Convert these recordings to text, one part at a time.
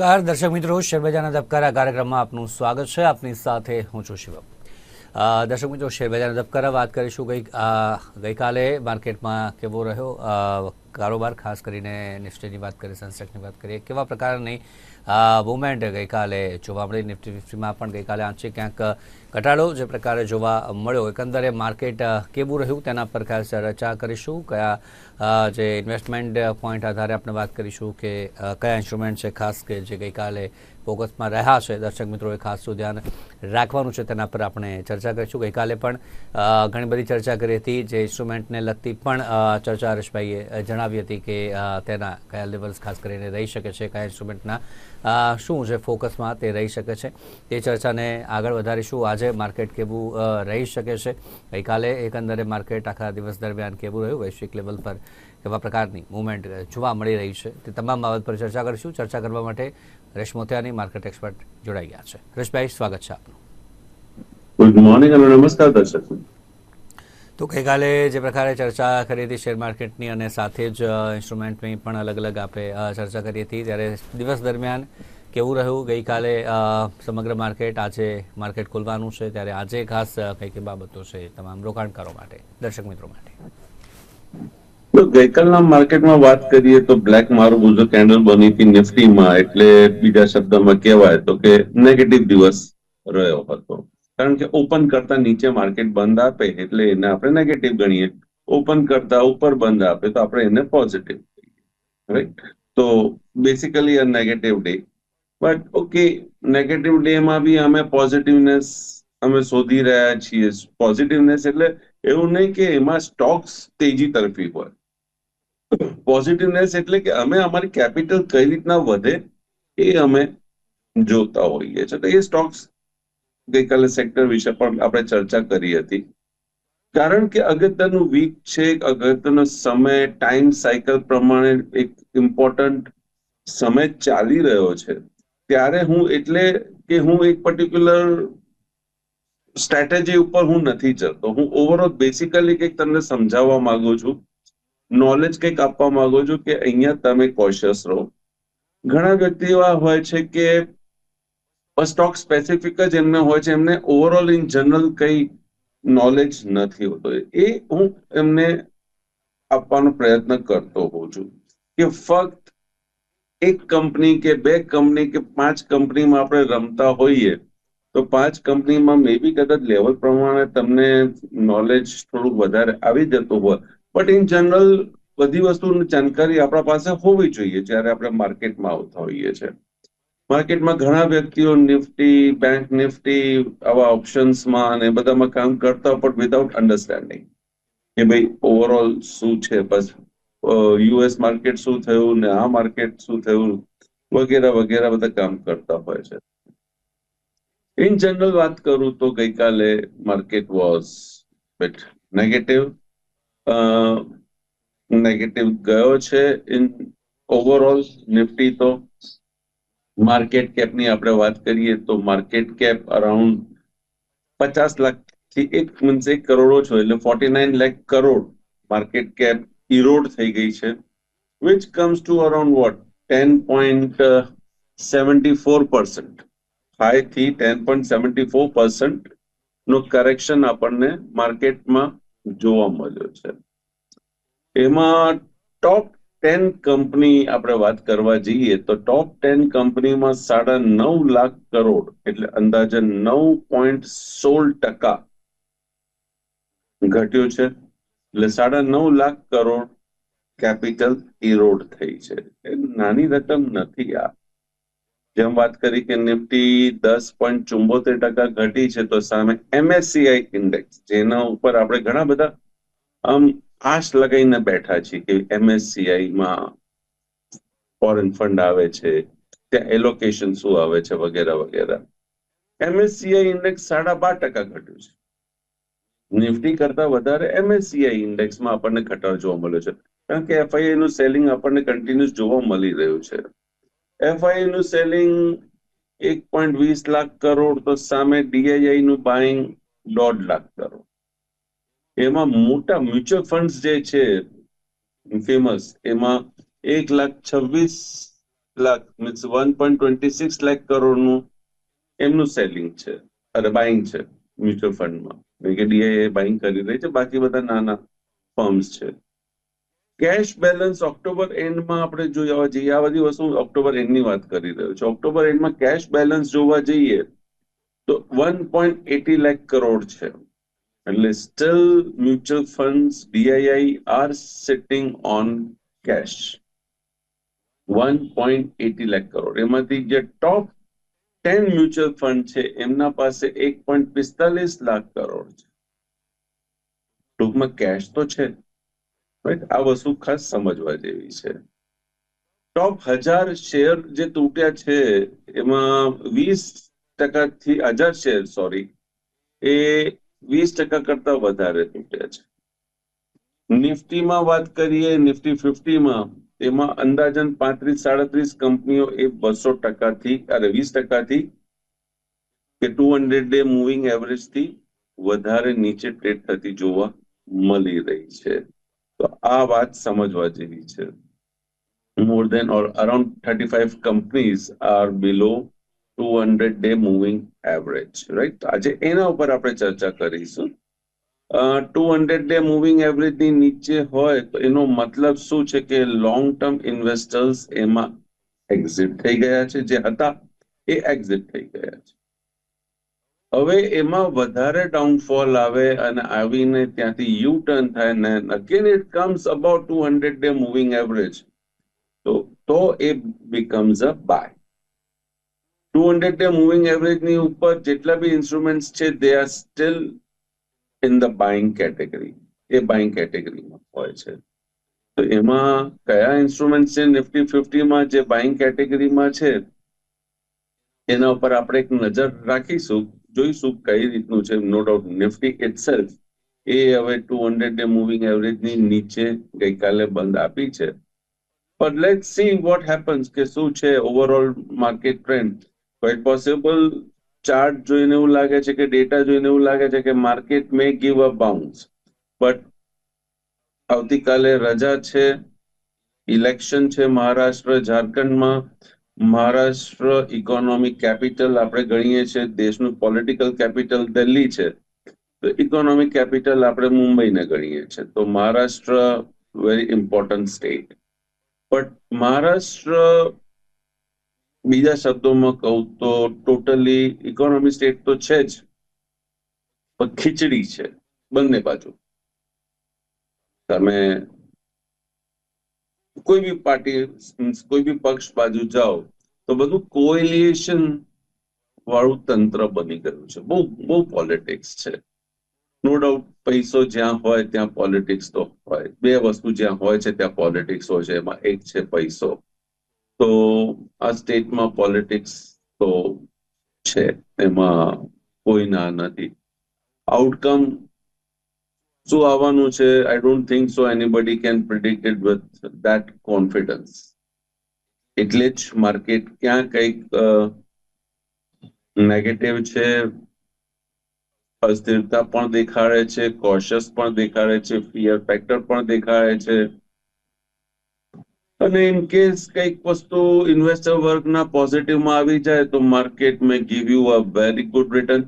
નમસ્કાર. દર્શક મિત્રો, શેરબજારના ધબકારા કાર્યક્રમમાં આપનું સ્વાગત છે. આપની સાથે હું છું શિવમ. દર્શક મિત્રો, શેરબજારના ધબકારા વાત કરીશું. ગઈ ગઈકાલે માર્કેટમાં કેવો રહ્યો? કારોબાર, ખાસ કરીને નિફ્ટીની વાત કરીએ સેન્સેક્સની વાત કરીએ, કેવા પ્રકારની મુવમેન્ટ ગઈકાલે જોવા મળી? નિફ્ટી ફિફ્ટીમાં પણ ગઈકાલે આંશિક ક્યાંક ઘટાડો જે પ્રકારે જોવા મળ્યો. એકંદરે માર્કેટ કેવું રહ્યું તેના પર ખાસ ચર્ચા કરીશું. કયા જે ઇન્વેસ્ટમેન્ટ પોઈન્ટ આધારે આપણે વાત કરીશું કે કયા ઇન્સ્ટ્રુમેન્ટ છે, ખાસ કે જે ગઈકાલે ફોકસમાં રહ્યા છે. દર્શક મિત્રોએ ખાસ ધ્યાન રાખવાનું છે તેના પર આપણે ચર્ચા કરીશું. ગઈકાલે પણ ઘણી બધી ચર્ચા કરી હતી. જે ઇન્સ્ટ્રુમેન્ટને લગતી પણ ચર્ચા હરેશભાઈએ જણાવી હતી કે તેના કયા લેવલ્સ ખાસ કરીને રહી શકે છે, કયા ઇન્સ્ટ્રુમેન્ટના શું છે ફોકસમાં તે રહી શકે છે. તે ચર્ચાને આગળ વધારીશું. આજે માર્કેટ કેવું રહી શકે છે? ગઈકાલે એકંદરે માર્કેટ આખા દિવસ દરમિયાન કેવું રહ્યું? વૈશ્વિક લેવલ પર કેવા પ્રકારની મુવમેન્ટ જોવા મળી રહી છે? તે તમામ બાબત પર ચર્ચા કરીશું. ચર્ચા કરવા માટે રેશ મોતિયાની માર્કેટ એક્સપર્ટ જોડાઈ ગયા છે. રેશભાઈ સ્વાગત છે આપનું. ગુડ મોર્નિંગ અને નમસ્કાર દર્શક તો ગઈકાલે જે પ્રકારે ચર્ચા કરી હતી શેર માર્કેટની અને સાથે જ ઇન્સ્ટ્રુમેન્ટની પણ અલગ અલગ આપણે ચર્ચા કરી હતી. ત્યારે દિવસ દરમિયાન કેવું રહ્યું? ગઈકાલે સમગ્ર માર્કેટ આજે માર્કેટ ખોલવાનું છે, ત્યારે આજે ખાસ કઈ કઈ બાબતો છે તમામ રોકાણકારો માટે, દર્શક મિત્રો માટે. તો ગઈકાલના માર્કેટમાં વાત કરીએ તો બ્લેક માર્બુલ કેન્ડલ બની હતી નિફ્ટીમાં, એટલે બીજા શબ્દમાં કહેવાય તો કે નેગેટિવ દિવસ રહ્યો હતો. કારણ કે ઓપન કરતા નીચે માર્કેટ બંધ આપે, એટલે એને આપણે નેગેટિવ ગણીએ. ઓપન કરતા ઉપર બંધ આપે, તો આપણે એને પોઝિટિવ રાઈટ તો basically uh negative day but okay negative day માં બી અમે પોઝિટિવનેસ અમે શોધી રહ્યા છીએ. પોઝિટિવનેસ એટલે એવું નહીં કે એમાં સ્ટોક્સ તેજી તરફી હોય. પોઝિટિવનેસ એટલે કે અમે અમારી કેપિટલ કઈ રીતના વધે એ અમે જોતા હોઈએ છીએ. તો એ સ્ટોક્સ ગઈકાલે સેક્ટર વિશે પણ આપણે ચર્ચા કરી હતી. કારણ કે અગત્યનું વીક છે, અગત્યનો સમય ટાઈમ સાયકલ પ્રમાણે એક ઇમ્પોર્ટન્ટ સમય ચાલી રહ્યો છે. ત્યારે હું એટલે કે હું એક પર્ટિક્યુલર સ્ટ્રેટેજી ઉપર હું નથી જતો. હું ઓવરઓલ બેસિકલી કંઈક તમને સમજાવવા માંગુ છું નોલેજ કંઈક આપવા માંગુ છું કે અહીંયા તમે કોશિયસ રહો. ઘણા વ્યક્તિ એવા હોય છે કે સ્ટોક સ્પેસિફિક જ એમને હોય છે, એમને ઓવરઓલ ઇન જનરલ કઈ નોલેજ નથી હોતો. એ હું એમને આપવાનો પ્રયત્ન કરતો હોઉં છું કે ફક્ત એક કંપની કે બે કંપની કે પાંચ કંપનીમાં આપણે રમતા હોઈએ, તો પાંચ કંપનીમાં મે બી કદાચ લેવલ પ્રમાણે તમને નોલેજ થોડુંક વધારે આવી જતું હોય. બટ ઇન જનરલ બધી વસ્તુની જાણકારી આપણા પાસે હોવી જોઈએ જ્યારે આપણે માર્કેટમાં આવતા હોઈએ છીએ. માર્કેટમાં ઘણા વ્યક્તિઓ નિફ્ટી બેંક નિફ્ટી, આવા ઓપ્શન્સમાં અને બધામાં કામ કરતા પણ વિધાઉટ અન્ડરસ્ટેન્ડિંગ કે ભાઈ ઓવરઓલ શું છે, બસ યુએસ માર્કેટ શું થયું ને આ માર્કેટ શું થયું વગેરે વગેરે બધા કામ કરતા હોય છે. ઇન જનરલ વાત કરું તો ગઈકાલે market was but negative negative ગયો છે. ઇન ઓવરઓલ નિફ્ટી તો માર્કેટ કેપની આપણે વાત કરીએ તો માર્કેટ કેપ અરાઉન્ડ પચાસ લાખથી એક મીન્સ એક કરોડો છો, એટલે ફોર્ટી નાઇન લેખ કરોડ માર્કેટ કેપ ઇરોડ થઈ ગઈ છે what ten point seventy four percent high થી ten point seventy four percent નો કરેક્શન આપણને માર્કેટમાં જોવા મળ્યો છે. એમાં ટોપ ટેન કંપની આપણે વાત કરવા જઈએ તો ટોપ ટેન કંપનીમાં સાડા નવ લાખ કરોડ, એટલે અંદાજે નવ પોઈન્ટ સોળ ટકા ઘટ્યું છે. એટલે સાડા નવ લાખ કરોડ કેપિટલ ઇરોડ થઈ છે. નાની રકમ નથી આ. જેમ વાત કરી કે નિફ્ટી દસ પોઈન્ટ ચુંબોતેર ટકા ઘટી છે, તો સામે એમએસસીઆઈ ઇન્ડેક્સ જેના ઉપર આપણે ઘણા બધા, આમ, આશ લગાવીને બેઠા છીએ કે એમએસસીઆઈમાં ફોરેન ફંડ આવે છે, ત્યાં એલોકેશન શું આવે છે વગેરે વગેરે. એમએસસીઆઈ ઇન્ડેક્સ સાડા બાર ટકા ઘટ્યું છે. નિફ્ટી કરતા વધારે એમએસસીઆઈ ઇન્ડેક્સમાં આપણને ઘટાડો જોવા મળ્યો છે. કારણ કે એફઆઈઆઈ નું સેલિંગ આપણને કન્ટિન્યુઅસ જોવા મળી રહ્યું છે. એફઆઈઆઈ નું સેલિંગ એક પોઈન્ટ વીસ લાખ કરોડ તો સામે ડીઆઈઆઈ નું બાઇંગ દોઢ લાખ કરોડ. એમાં મોટા મ્યુચ્યુઅલ ફંડ જે છે ફેમસ એમાં એક લાખ છવ્વીસ lakh means one point twenty six lakh કરોડનું એમનું સેલિંગ છે, અરે બાઇંગ છે મ્યુચ્યુઅલ ફંડમાં કે બાઇંગ કરી રહી છે, બાકી બધા નાના ફર્મ્સ છે. કેશ બેલેન્સ ઓક્ટોબર એન્ડમાં આપણે જોવા જઈએ, આ બધી વસ્તુ ઓક્ટોબર એન્ડની વાત કરી રહ્યો છું. ઓક્ટોબર એન્ડમાં કેશ બેલેન્સ જોવા જઈએ, તો one point eighty lakh crore છે. એટલે still mutual funds DII are sitting on cash one point eighty lakh crore એમાંથી જે ટોપ ટેન મ્યુચ્યુઅલ ફંડ છે, એમના પાસે એક પોઈન્ટ પિસ્તાલીસ લાખ કરોડ છે. ટૂંકમાં કેશ તો છે આ વસ્તુ ખાસ સમજવા જેવી છે. ટોપ હજાર શેર જે તૂટ્યા છે, એમાં વીસ ટકાથી હજાર શેર સોરી એ વીસ ટકા કરતા વધારે તૂટ્યા છે. નિફ્ટીમાં વાત કરીએ, નિફ્ટી ફિફ્ટીમાં એમાં અંદાજન પાંત્રીસ, સાડત્રીસ કંપનીઓ એ બસો ટકાથી અરે વીસ ટકાથી કે ટુ હંડ્રેડ ડે મૂવિંગ એવરેજથી વધારે નીચે ટ્રેડ થતી જોવા મળી રહી છે. તો આ વાત સમજવા જેવી છે. More than or around thirty five companies are below two hundred day moving average right આજે એના ઉપર આપણે ચર્ચા કરીશું. ટુ હંડ્રેડ ડે મૂવિંગ એવરેજની નીચે હોય તો એનો મતલબ શું છે કે લોંગ ટર્મ ઇન્વેસ્ટર્સ એમાં એક્ઝિટ થઈ ગયા છે. જે હતા એ એક્ઝિટ થઈ ગયા છે. હવે એમાં વધારે ડાઉનફોલ આવે અને આવીને ત્યાંથી યુ ટર્ન થાય ને again it comes about two hundred day moving average તો તો એ becomes a buy two hundred day moving એવરેજની ઉપર જેટલા બી ઇન્સ્ટ્રુમેન્ટ્સ છે they are still in the buying category A buying કેટેગરીમાં હોય છે. તો એમાં કયા ઇન્સ્ટ્રુમેન્ટ છે? નિફ્ટી ફિફ્ટીમાં જે બાઇંગ કેટેગરીમાં છે, એના ઉપર આપણે એક નજર રાખીશું. જોઈશું કઈ રીતનું છે. નો ડાઉટ નિફ્ટી ઇટસેલ્ફ એ હવે ટુ હંડ્રેડ ડે મૂવિંગ એવરેજની નીચે ગઈકાલે બંધ આપી છે. પણ લેટ સી વોટ હેપન્સ કે શું છે overall market trend quite possible chart જોઈને એવું લાગે છે કે ડેટા જોઈને એવું લાગે છે કે market may give a bounce but આવતીકાલે રજા છે ઇલેક્શન છે મહારાષ્ટ્ર, ઝારખંડમાં મહારાષ્ટ્ર ઇકોનોમિક કેપિટલ આપણે ગણીએ છીએ, દેશનું પોલિટિકલ કેપિટલ દિલ્હી છે. તો ઇકોનોમિક કેપિટલ આપણે મુંબઈને ગણીએ છીએ. તો Maharashtra very important state but Maharashtra બીજા શબ્દોમાં કહું તો ટોટલી ઇકોનોમી સ્ટેટ તો છે જ, પણ ખીચડી છે, બંને બાજુ. તમે કોઈ બી પાર્ટી કોઈ બી પક્ષ બાજુ જાઓ, તો બધું કોએલિએશન વાળું તંત્ર બની ગયું છે. બહુ બહુ પોલિટિક્સ છે. નો ડાઉટ પૈસો જ્યાં હોય ત્યાં પોલિટિક્સ તો હોય. બે વસ્તુ જ્યાં હોય છે ત્યાં પોલિટિક્સ હોય છે. એમાં એક છે પૈસો. તો આ સ્ટેટમાં પોલિટિક્સ તો છે, એમાં કોઈ ના નથી. આઉટકમ શું આવવાનું છે? I don't think so anybody can predict it with that confidence એટલે જ માર્કેટ ક્યાં કંઈક નેગેટિવ છે, અસ્થિરતા પણ દેખાડે છે કોશિયસ પણ દેખાડે છે ફિયર ફેક્ટર પણ દેખાડે છે. અને ઇન કેસ કંઈક વસ્તુ ઇન્વેસ્ટર વર્ગના પોઝિટિવમાં આવી જાય તો market may give you a very good return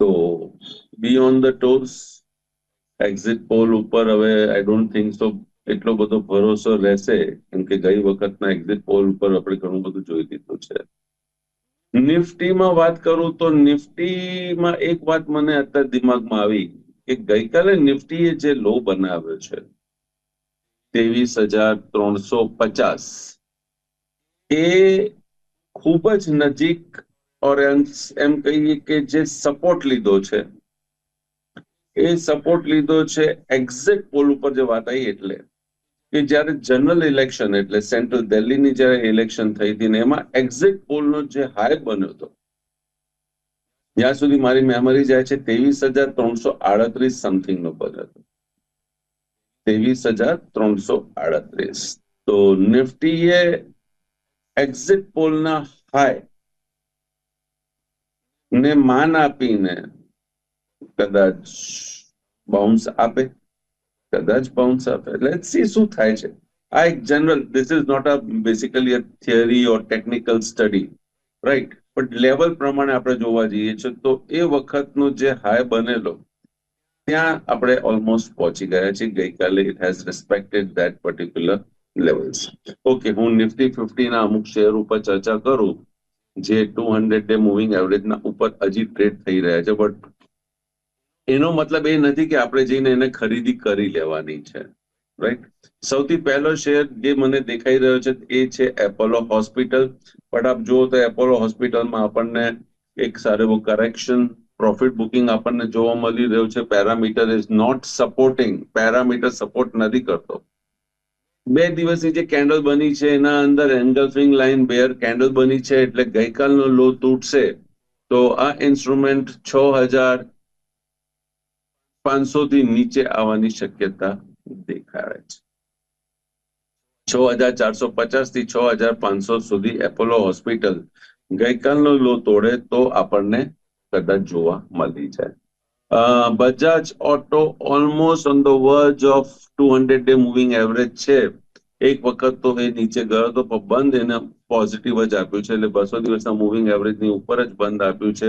તો be on the toes exit poll ઉપર હવે આઈ ડોન્ટ થિંક સો એટલો બધો ભરોસો રહેશે, કેમ કે ગઈ વખતના એક્ઝિટ પોલ ઉપર આપણે ઘણું બધું જોઈ લીધું છે. નિફ્ટીમાં વાત કરું તો નિફ્ટીમાં એક વાત મને અત્યારે દિમાગમાં આવી કે ગઈકાલે નિફ્ટીએ જે લો બનાવ્યો છે ત્રેવીસ હજાર ત્રણસો પચાસ. એ ખૂબ જ નજીક ઓર એમ કહીએ કે જે સપોર્ટ લીધો છે. એ સપોર્ટ લીધો છે એક્ઝેક્ટ પોલ ઉપર જે વાત આવી એટલે કે જ્યારે જનરલ ઇલેક્શન એટલે સેન્ટ્રલ દિલ્હીની જ્યારે ઇલેક્શન થઈ હતી ને એમાં એક્ઝેક્ટ પોલનો જે હાઈ બન્યો હતો. જ્યાં સુધી મારી મેમરી જાય છે ત્રેવીસ હજાર ત્રણસો આડત્રીસ સમથિંગ નો બન્યો હતો. ત્રેવીસ હજાર ત્રણસો આડત્રીસ. તો નિફ્ટીએ એક્ઝિટ પોલના હાઈ ને માન આપીને કદાચ બાઉન્સ આપે. કદાચ બાઉન્સ આપે. એટલે સી શું થાય છે. આ એક general this is not a basically a theory or technical study right પણ લેવલ પ્રમાણે આપણે જોવા જઈએ છીએ. તો એ વખતનો જે હાઈ બનેલો ત્યાં આપણે ઓલમોસ્ટ પહોંચી ગયા છીએ. ગઈકાલે it has respected that particular levels okay હું નિફ્ટી ફિફ્ટી ના અમુક શેર ઉપર ચર્ચા કરું, જે two hundred day moving average ના ઉપર હજી ટ્રેડ થઈ રહ્યા છે. બટ એનો મતલબ એ નથી કે આપણે જઈને એને ખરીદી કરી લેવાની છે. રાઈટ સૌથી પહેલો શેર જે મને દેખાઈ રહ્યો છે એ છે એપોલો હોસ્પિટલ બટ આપ જુઓ તો એપોલો હોસ્પિટલમાં આપણને એક સારું એવું કરેક્શન પ્રોફિટ બુકિંગ આપણને જોવા મળી રહ્યું છે. Parameter is not supporting parameter support નથી કરતો. બે દિવસની જે કેન્ડલ બની છે, એના અંદર એન્ગલ્ફિંગ લાઇન બેર કેન્ડલ બની છે, એટલે ગઈકાલનો લો તૂટશે, તો આ ઇન્સ્ટ્રુમેન્ટ છ હજાર પાંચસો થી નીચે આવવાની શક્યતા દેખાય છે. છ હજાર ચારસો પચાસથી છ હજાર પાંચસો સુધી એપોલો હોસ્પિટલ ગઈકાલનો લો તોડે તો આપણને કદાચ જોવા મળી છે. Bajaj auto almost on the verge of two hundred day moving average છે. એક વખત તો એ નીચે ગયો હતો બંધ એને પોઝિટિવ જ આપ્યું છે. એટલે બસો દિવસના મૂવિંગ એવરેજની ઉપર જ બંધ આપ્યું છે.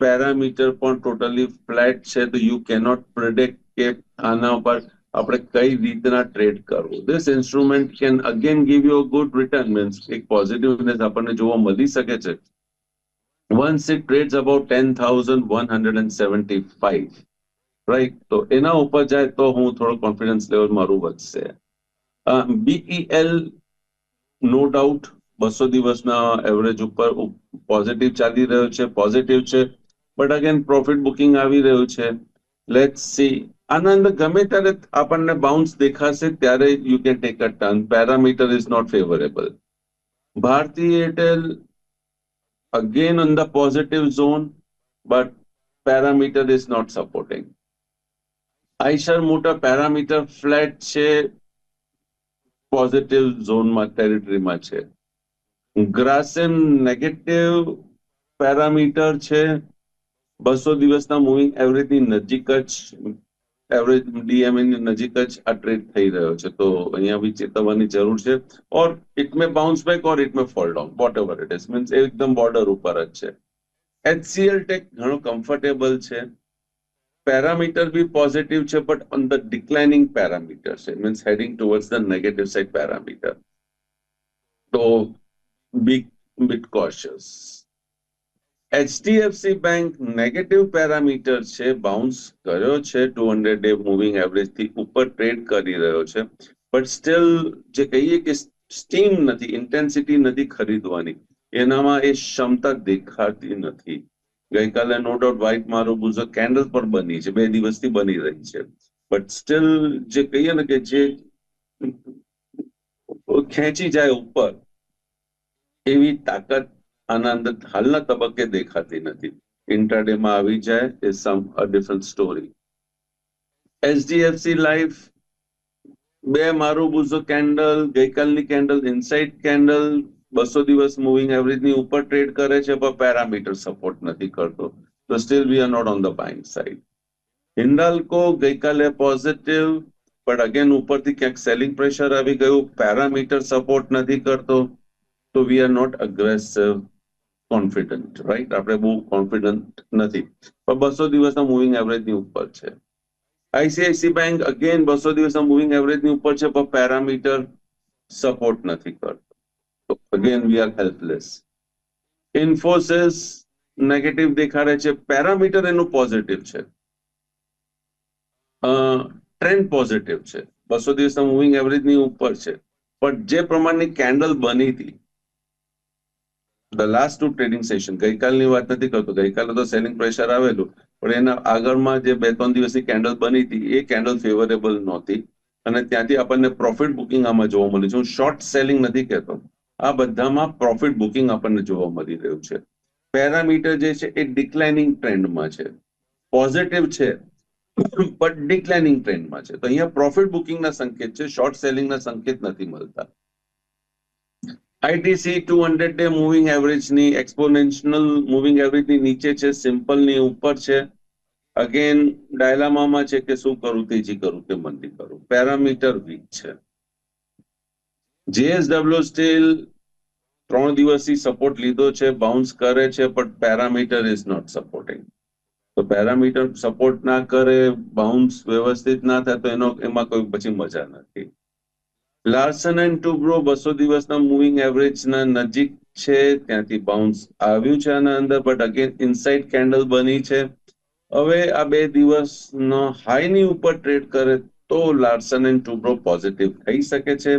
પેરામીટર પણ ટોટલી ફ્લેટ છે, તો યુ કેનોટ પ્રિડિક્ટ કે આના ઉપર આપણે કઈ રીતના ટ્રેડ કરવું. This instrument can again give you good return means એક પોઝિટિવનેસ આપણને જોવા મળી શકે છે. Once it trades about 10,175 right? તો એના ઉપર જાય તો હું થોડો કોન્ફિડન્સ લેવલ મારું વધશે. બીઈએલ નો ડાઉટ બસો દિવસના એવરેજ ઉપર પોઝિટિવ ચાલી રહ્યો છે પોઝિટિવ છે. બટ અગેન પ્રોફિટ બુકિંગ આવી રહ્યું છે. લેટ સી આના અંદર ગમે ત્યારે આપણને બાઉન્સ દેખાશે ત્યારે you can take a turn parameter is not favourable Bharti Airtel again on the positive zone, but parameter is not supporting. Eicher મોટા પેરામીટર ફ્લેટ છે પોઝિટિવ ઝોનમાં ટેરિટરીમાં છે ગ્રાસિમ નેગેટિવ પેરામીટર છે બસો દિવસના મૂવિંગ એવરેજની નજીક જ એવરેજ ડીએમએ નજીક જ આ ટ્રેડ થઈ રહ્યો છે. તો અહીંયા બી ચેતવવાની જરૂર છે. Or it may bounce back or it may fall down whatever it is means એકદમ બોર્ડર ઉપર જ છે. એચસીએલ ટેક ઘણું કમ્ફર્ટેબલ છે. પેરામીટર બી પોઝિટિવ છે but on the declining parameter છે. Means heading towards the negative side parameter તો be bit cautious HDFC bank negative parameter છે બાઉન્સ કર્યો છે ટુ હંડ્રેડ ડે મૂવિંગ એવરેજથી ઉપર ટ્રેડ કરી રહ્યો છે. બટ સ્ટીલ જે કહીએ કે સ્ટીમ નથી ઇન્ટેન્સિટી નથી ખરીદવાની. એનામાં એ ક્ષમતા દેખાતી નથી. ગઈકાલે નો ડાઉટ વ્હાઇટ મારો બુઝો કેન્ડલ પર બની છે, બે દિવસથી બની રહી છે. બટ સ્ટીલ જે કહીએ ને કે જે ખેંચી જાય ઉપર, એવી તાકાત આના અંદર હાલના તબક્કે દેખાતી નથી. ઇન્ટ્રાડેમાં આવી જાય એ some a different story HDFC life બે મારું બુઝો કેન્ડલ ગઈકાલની કેન્ડલ ઇનસાઇડ કેન્ડલ બસો દિવસ મૂવિંગ એવરેજની ઉપર ટ્રેડ કરે છે, પણ પેરામીટર સપોર્ટ નથી કરતો. તો still we are not on the buying side Hindalco ગઈકાલે પોઝિટિવ પણ અગેન ઉપરથી ક્યાંક સેલિંગ પ્રેશર આવી ગયું પેરામીટર સપોર્ટ નથી કરતો. તો we are not aggressive confident right આપણે બહુ કોન્ફિડન્ટ નથી. પણ બસો દિવસના મૂવિંગ એવરેજની ઉપર છે. આઈસીઆઈસી બેંક અગેન બસો દિવસના મૂવિંગ એવરેજની ઉપર છે, પણ પેરામીટર સપોર્ટ નથી કરતો. Again we are helpless Infosys negative દેખાડે છે. પેરામીટર એનું પોઝિટિવ છે. ટ્રેન્ડ પોઝિટિવ છે. બસો દિવસના મૂવિંગ એવરેજની ઉપર છે. પણ જે પ્રમાણની કેન્ડલ બની હતી the last two trading session ગઈકાલની વાત નથી કરતો, ગઈકાલે તો સેલિંગ પ્રેશર આવેલું, પણ એના આગળમાં જે બે ત્રણ દિવસની કેન્ડલ બની હતી, એ કેન્ડલ ફેવરેબલ નહોતી. અને ત્યાંથી આપણને પ્રોફિટ બુકિંગ આમાં જોવા મળ્યું છે. હું શોર્ટ સેલિંગ નથી કહેતો. આ બધામાં પ્રોફિટ બુકિંગ આપણને જોવા મળી રહ્યું છે. પેરામીટર જે છે, એ ડિક્લાઇનિંગ ટ્રેન્ડમાં છે. પોઝિટિવ છે, પણ ડિક્લાઇનિંગ ટ્રેન્ડમાં છે. તો અહીંયા પ્રોફિટ બુકિંગના સંકેત છે શોર્ટ સેલિંગના સંકેત નથી મળતા. ITC two hundred day moving એવરેજની exponential moving એવરેજની નીચે છે સિમ્પલની ઉપર છે. અગેન ડાયલામામાં છે કે શું કરું તેજી કરું કે મંદી કરું? પેરામીટર વીક છે. જેએસડબલ્યુ સ્ટીલ ત્રણ દિવસથી સપોર્ટ લીધો છે બાઉન્સ કરે છે પણ પેરામીટર ઇઝ નોટ સપોર્ટિંગ તો પેરામીટર સપોર્ટ ના કરે બાઉન્સ વ્યવસ્થિત ના થાય, તો એનો, એમાં કોઈ પછી મજા નથી. લાર્સન એન્ડ ટુબ્રો બસો દિવસના મૂવિંગ એવરેજના નજીક છે. ત્યાંથી બાઉન્સ આવ્યું છે આના અંદર બટ અગેન ઇનસાઇડ કેન્ડલ બની છે. હવે આ બે દિવસનો હાઈની ઉપર ટ્રેડ કરે તો લાર્સન એન્ડ ટુબ્રો પોઝિટિવ થઈ શકે છે.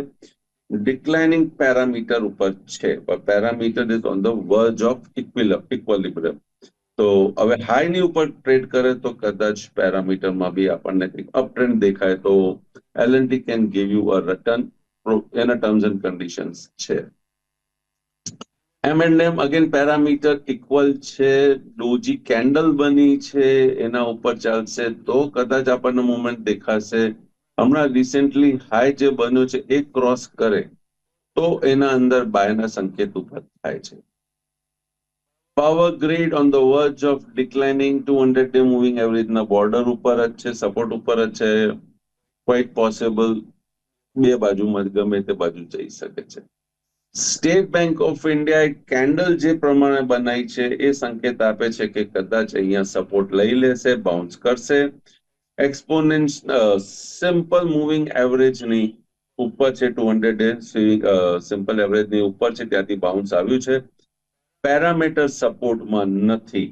ડિક્લાઇનિંગ પેરામીટર ઉપર છે. Parameter is on the verge of equilibrium તો હવે હાઈની ઉપર ટ્રેડ કરે તો કદાચ પેરામીટરમાં બી આપણને કંઈક અપ ટ્રેન્ડ દેખાય તો LNT can give you a return એના ટર્મ્સ એન્ડ કન્ડિશન્સ છે. M and M again parameter equal છે ડોજી કેન્ડલ બની છે, એના ઉપર ચાલશે તો કદાચ આપણને મુવમેન્ટ દેખાશે. હમણાં રિસેન્ટલી હાઈ જે બન્યો છે, એ ક્રોસ કરે તો એના અંદર બાયના સંકેત ઊભા થાય છે. Power grid on the verge of declining two hundred day moving એવરેજના border ઉપર જ છે સપોર્ટ ઉપર જ છે. ક્વાઇટ પોસિબલ બે બાજુમાં ગમે તે બાજુ જઈ શકે છે. State Bank of India candle જે પ્રમાણે બનાવી છે, એ સંકેત આપે છે કે કદાચ અહીંયા સપોર્ટ લઈ લેશે બાઉન્સ કરશે. એક્સપોનેન્ટ સિમ્પલ મૂવિંગ એવરેજની ઉપર છે ટુ હંડ્રેડ સિમ્પલ એવરેજની ઉપર છે, ત્યાંથી બાઉન્સ આવ્યું છે. પેરામીટર સપોર્ટમાં નથી.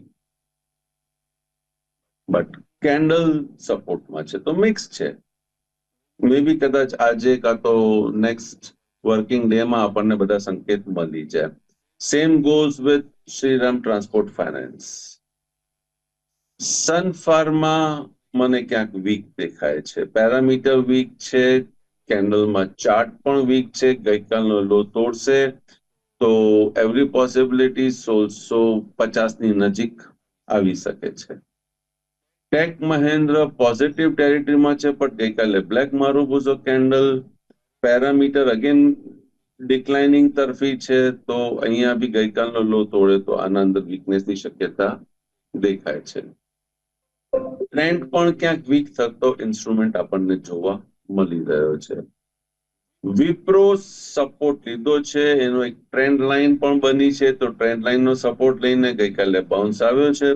બટ કેન્ડલ સપોર્ટમાં છે. તો મિક્સ છે. મે બી કદાચ આજે કાં તો નેક્સ્ટ વર્કિંગ ડેમાં આપણને બધા સંકેત મળી જાય. Same goes with Shriram transport finance Sun Pharma મને ક્યાંક વીક દેખાય છે. પેરામીટર વીક છે કેન્ડલમાં ચાર્ટ પણ વીક છે, ગઈકાલનો લો તોડશે, તો એવરી પોસિબિલિટી સોળસો પચાસની નજીક આવી શકે છે. ટેક મહેન્દ્ર પોઝિટિવ ટેરિટરીમાં છે પણ ગઈકાલે black marubozu candle parameter again declining તરફી છે, તો અહીંયા બી ગઈકાલનો લો તોડે તો આના અંદર વીકનેસની શક્યતા દેખાય છે. ટ્રેન્ડ પણ ક્યાંક વીક થતો ઇન્સ્ટ્રુમેન્ટ આપણને જોવા મળી રહ્યો છે. વિપ્રો સપોર્ટ લીધો છે, એનો એક ટ્રેન્ડ લાઇન પણ બની છે, તો ટ્રેન્ડ લાઇનનો સપોર્ટ લઈને ગઈકાલે બાઉન્સ આવ્યો છે.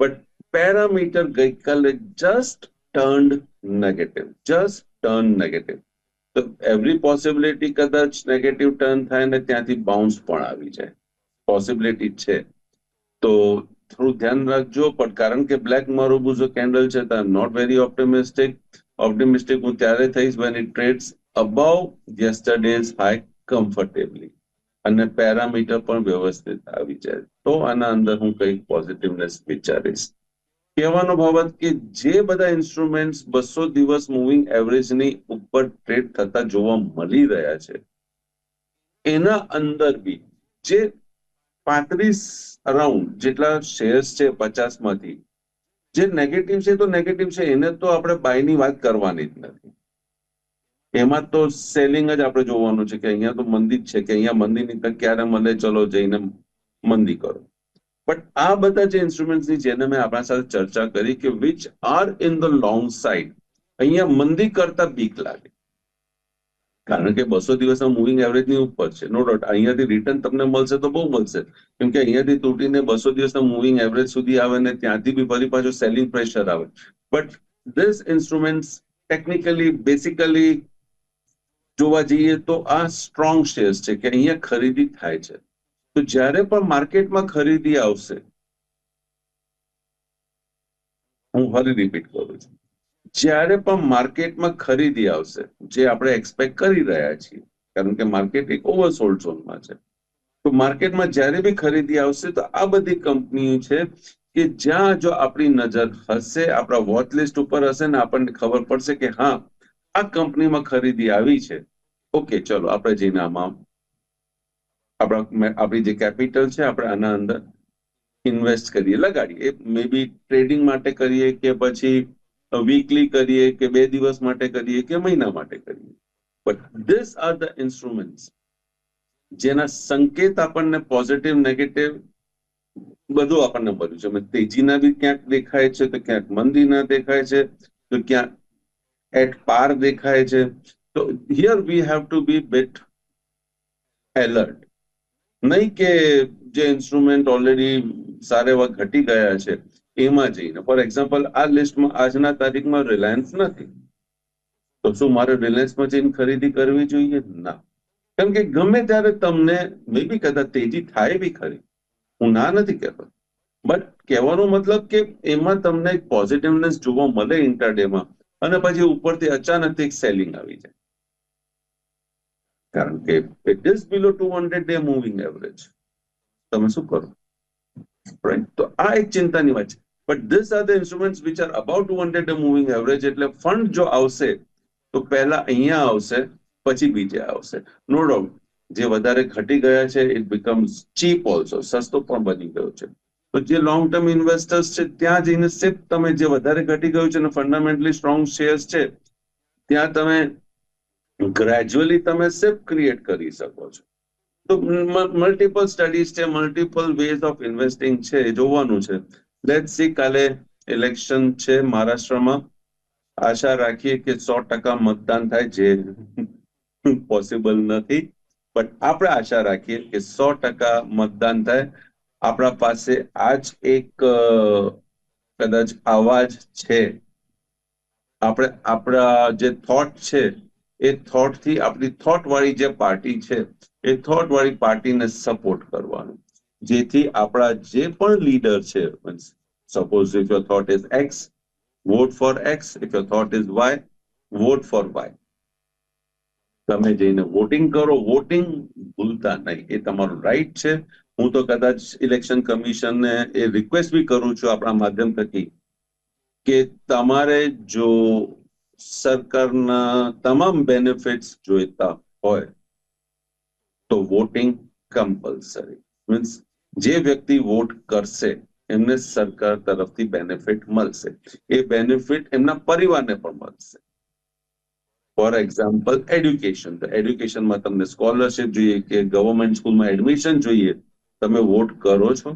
બટ પેરામીટર ગઈકાલે just turned negative just turn negative તો એવરી પોસિબિલિટી કદાચ નેગેટિવ ટર્ન થાય ને ત્યાંથી બાઉન્સ પણ આવી જાય. પોસિબિલિટી છે. તો થોડું ધ્યાન રાખજો, પણ કારણ કે બ્લેક મારોબુઝો કેન્ડલ છે, તો નોટ વેરી ઓપ્ટિમિસ્ટિક ઓપ્ટિમિસ્ટિક હું ત્યારે થઈશ when it trades above yesterday's high comfortably અને પેરામીટર પણ વ્યવસ્થિત આવી જાય. તો આના અંદર હું કંઈક પોઝિટિવનેસ વિચારીશ. કહેવાનો ભાવત કે જે બધા ઇન્સ્ટ્રુમેન્ટ્સ બસો દિવસ મૂવિંગ એવરેજની ઉપર ટ્રેડ થતા જોવા મળી રહ્યા છે. એના અંદર બી જે પાંત્રીસ અરાઉન્ડ જેટલા શેર્સ છે પચાસમાંથી, જે નેગેટિવ છે તો નેગેટિવ છે, એને તો આપણે બાયની વાત કરવાની જ નથી. એમાં તો સેલિંગ જ આપણે જોવાનું છે કે અહીંયા તો મંદી જ છે, કે અહીંયા મંદીની તક ક્યારે મળે, ચલો જઈને મંદી કરો. બટ આ બધા જે ઇન્સ્ટ્રુમેન્ટ્સની જેને મેં આપણા સાથે ચર્ચા કરી કે which are in the long side અહીંયા મંદી કરતા બીક લાગે. કારણ કે બસો દિવસના મૂવિંગ એવરેજની ઉપર છે. નો ડાઉટ અહીંયાથી રિટર્ન તમને મળશે તો બહુ મળશે. કેમ કે અહીંયાથી તૂટીને બસો દિવસના મૂવિંગ એવરેજ સુધી આવે ને ત્યાંથી બી ફરી પાછું સેલિંગ પ્રેશર આવે. But this instruments technically basically જોવા જઈએ તો આ સ્ટ્રોંગ શેર્સ છે કે અહીંયા ખરીદી થાય છે. તો જ્યારે પણ માર્કેટમાં ખરીદી આવશે, હું ફરી રિપીટ કરું છું. જ્યારે પણ માર્કેટમાં ખરીદી આવશે, જે આપણે એક્સપેક્ટ કરી રહ્યા છીએ, કારણ કે માર્કેટ એક ઓવરસોલ્ડ ઝોનમાં છે, તો માર્કેટમાં જ્યારે બી ખરીદી આવશે, તો આ બધી કંપનીઓ છે કે જ્યાં જો આપણી નજર હશે, આપણા વોચ લિસ્ટ ઉપર હશે ને આપણને ખબર પડશે કે હા, આ કંપનીમાં ખરીદી આવી છે. ઓકે ચલો, આપણે જઈને આમાં આપણા આપણી જે કેપિટલ છે, આપણે આના અંદર ઇન્વેસ્ટ કરીએ, લગાડીએ. મે બી ટ્રેડિંગ માટે કરીએ કે પછી વીકલી કરીએ કે બે દિવસ માટે કરીએ કે મહિના માટે કરીએ. But this are the instruments જેના સંકેત આપણને પોઝિટિવ નેગેટિવ બધું આપણને મળ્યું છે. તેજીના બી ક્યાંક દેખાય છે, તો ક્યાંક મંદીના દેખાય છે, તો ક્યાંક એટ પાર દેખાય છે. તો here we have to be bit alert નહીં કે જે ઇન્સ્ટ્રુમેન્ટ ઓલરેડી સારા એવા ઘટી ગયા છે, એમાં જઈને. ફોર એક્ઝામ્પલ આ લિસ્ટમાં આજના તારીખમાં રિલાયન્સ નથી. તો શું મારે રિલાયન્સમાં જઈને ખરીદી કરવી જોઈએ? ના. કેમ કે ગમે ત્યારે તમને મે બી કદાચ તેજી થાય બી ખરી. હું ના નથી કહેતો. બટ કહેવાનો મતલબ કે એમાં તમને એક પોઝિટિવનેસ જોવા મળે ઇન્ટરડેમાં અને પછી ઉપરથી અચાનક એક સેલિંગ આવી જાય. કારણ કે is below two hundred day moving average તમે શું કરો? રાઈટ તો આ એક ચિંતાની વાત છે. But this are the instruments which are about two hundred day moving average એટલે ફંડ જો આવશે, તો પહેલા અહીંયા આવશે, પછી બીજે આવશે. નો ડાઉટ જે વધારે ઘટી ગયા છે ઇટ બીકમ્સ ચીપ ઓલ્સો સસ્તો પણ બની ગયો છે. તો જે લોંગ ટર્મ ઇન્વેસ્ટર્સ છે, ત્યાં જઈને સિર્ફ તમે જે વધારે ઘટી ગયું છે અને ફંડામેન્ટલી સ્ટ્રોંગ શેર્સ છે, ત્યાં તમે ગ્રેજ્યુઅલી તમે સિર્ફ ક્રિએટ કરી શકો છો. તો મલ્ટિપલ સ્ટડીઝ છે મલ્ટિપલ વેઝ ઓફ ઇન્વેસ્ટિંગ છે, એ જોવાનું છે. લેટ સી કાલે ઇલેક્શન છે મહારાષ્ટ્રમાં. આશા રાખીએ કે સો ટકા મતદાન થાય, જે પોસિબલ નથી. બટ આપણે આશા રાખીએ કે સો ટકા મતદાન થાય. આપણા પાસે આજ એક કદાચ અવાજ છે. આપણે, આપણા જે થોટ છે એ થોટથી આપણી થોટ વાળી જે પાર્ટી છે, એ થોટ વાળી પાર્ટીને સપોર્ટ કરવાનું. જેથી આપણા જે પણ લીડર છે suppose if your thought is X vote for X if your thought is Y vote for Y તમે જઈને વોટિંગ કરો. વોટિંગ ભૂલતા નહીં. એ તમારું રાઈટ છે. હું તો કદાચ ઇલેક્શન કમિશનને એ રિક્વેસ્ટ બી કરું છું આપણા માધ્યમ થકી કે તમારે જો સરકારના તમામ બેનિફિટ્સ જોઈતા હોય તો વોટિંગ કમ્પલસરી મીન્સ જે વ્યક્તિ વોટ કરશે, એમને સરકાર તરફથી બેનિફિટ મળશે. એ બેનિફિટ એમના પરિવારને પણ મળશે. ફોર એક્ઝામ્પલ એડ્યુકેશન તો એડ્યુકેશનમાં તમને સ્કોલરશિપ જોઈએ કે ગવર્મેન્ટ સ્કૂલમાં એડમિશન જોઈએ. તમે વોટ કરો છો.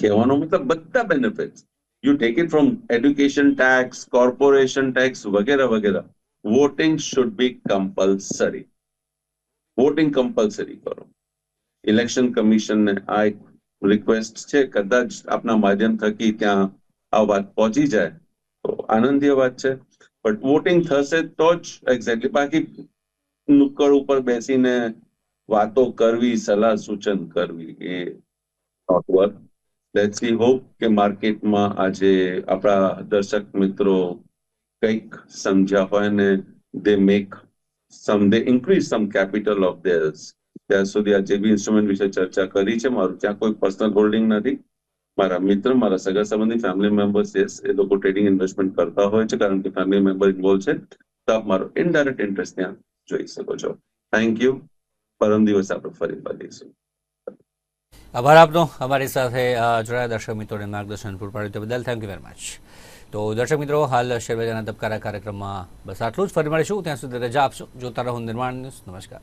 કહેવાનો મતલબ બધા benefits you take it from education tax corporation tax વગેરે વગેરે voting should be compulsory voting compulsory કરો ઇલેક્શન કમિશનને આ એક રિક્વેસ્ટ છે કદાચ આપના માધ્યમ થકી ત્યાં આ વાત પહોંચી જાય તો આનંદીય વાત છે બટ વોટિંગ થશે તો જ એક્ઝેક્ટલી બાકી નુક્કડ ઉપર બેસીને વાતો કરવી, સલાહ સૂચન કરવી, એ નોટ વર્ક લેટ્સ હોપ કે માર્કેટમાં આજે આપણા દર્શક મિત્રો કંઈક સમજ્યા હોય ને they make some they increase some capital of theirs ત્યાં સુધી આ જે બી ઇન્સ્ટ્રુમેન્ટ વિશે ચર્ચા કરી છે, મારું ત્યાં કોઈ પર્સનલ હોલ્ડિંગ નથી. મારા મિત્ર, મારા સગા સંબંધી ફેમિલી મેમ્બર્સ છે એ લોકો ટ્રેડિંગ ઇન્વેસ્ટમેન્ટ કરતા હોય છે, કારણ કે ફેમિલી મેમ્બર ઇન્વોલ્વ છે. તો આપ મારો ઇનડાયરેક્ટ ઇન્ટરેસ્ટ ત્યાં જોઈ શકો છો. થેન્ક યુ પરમ દિવસ આપણે ફરી મળીશું. આભાર આપનો. અમારી સાથે જોડાયા દર્શક મિત્રોને માર્ગદર્શન પૂરું પાડ્યું તે બદલ થેન્ક યુ વેરી મચ તો દર્શક મિત્રો, હાલ શેરબજારના ધબકારા કાર્યક્રમમાં બસ આટલું જ. ફરી મળીશું. ત્યાં સુધી રજા આપશો. જોતા રહો નિર્માણ ન્યૂઝ. નમસ્કાર.